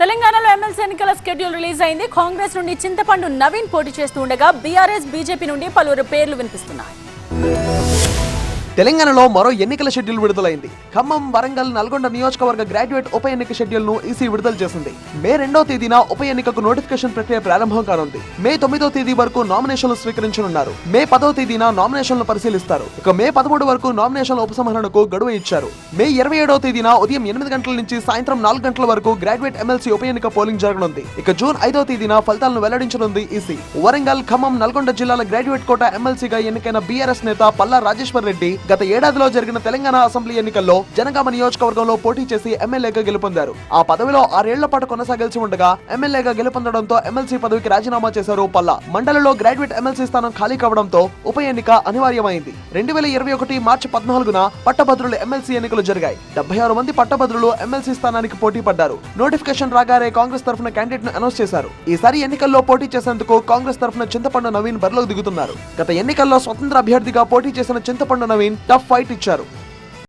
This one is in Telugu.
తెలంగాణలో ఎమ్మెల్సీ ఎన్నికల స్కెడ్యూల్ రిలీజ్ అయింది. కాంగ్రెస్ నుండి చింతపండు నవీన్ పోటీ చేస్తూ ఉండగా బీఆర్ఎస్ బీజేపీ నుండి పలువురు పేర్లు వినిపిస్తున్నాయి. తెలంగాణలో మరో ఎన్నికల షెడ్యూల్ విడుదలైంది. ఖమ్మం వరంగల్ నల్గొండ నియోజకవర్గ గ్రాడ్యుయేట్ ఉప ఎన్నిక షెడ్యూల్ను ఈసీ విడుదల చేసింది. మే రెండో తేదీన ఉప ఎన్నికకు నోటిఫికేషన్ ప్రక్రియ ప్రారంభం కానుంది. మే తొమ్మిదో తేదీ వరకు నామినేషన్లు స్వీకరించనున్నారు. మే పదో తేదీన నామినేషన్లు పరిశీలిస్తారు. ఇక మే పదమూడు వరకు నామినేషన్ల ఉపసంహరణకు గడువు ఇచ్చారు. మే ఇరవై ఏడో తేదీన ఉదయం ఎనిమిది గంటల నుంచి సాయంత్రం నాలుగు గంటల వరకు గ్రాడ్యుయేట్ ఎమ్మెల్సీ ఉప ఎన్నిక పోలింగ్ జరగనుంది. ఇక జూన్ ఐదో తేదీన ఫలితాలను వెల్లడించనుంది ఈసీ. వరంగల్ ఖమ్మం నల్గొండ జిల్లాల గ్రాడ్యుయేట్ కోట ఎమ్మెల్సీగా ఎన్నికైన బీఆర్ఎస్ నేత పల్లా రాజేశ్వర్ రెడ్డి గత ఏడాదిలో జరిగిన తెలంగాణ అసెంబ్లీ ఎన్నికల్లో జనగామ నియోజకవర్గంలో పోటీ చేసి ఎమ్మెల్యేగా గెలుపొందారు. ఆ పదవిలో ఆరేళ్ళ పాటు కొనసాగాల్సి ఉండగా ఎమ్మెల్యేగా గెలుపొందడంతో ఎమ్మెల్సీ పదవికి రాజీనామా చేశారు పల్లా. మండలిలో గ్రాడ్యుయేట్ ఎమ్మెల్సీ స్థానం ఖాళీ కావడంతో ఉప ఎన్నిక అనివార్యమైంది. రెండు వేల ఇరవై ఒకటి మార్చి పద్నాలుగున పట్టభద్రులు ఎమ్మెల్సీ ఎన్నికలు జరిగాయి. డెబ్బై ఆరు మంది పట్టభద్రులు ఎమ్మెల్సీ స్థానానికి పోటీ పడ్డారు. నోటిఫికేషన్ రాగానే కాంగ్రెస్ తరఫున క్యాండిడేట్ను అనౌన్స్ చేశారు. ఈసారి ఎన్నికల్లో పోటీ చేసేందుకు కాంగ్రెస్ తరఫున చింతపండు నవీన్ బరిలోకి దిగుతున్నారు. గత ఎన్నికల్లో స్వతంత్ర అభ్యర్థిగా పోటీ చేసిన చింతపండు నవీన్ టఫ్ ఫైట్ ఇచ్చారు.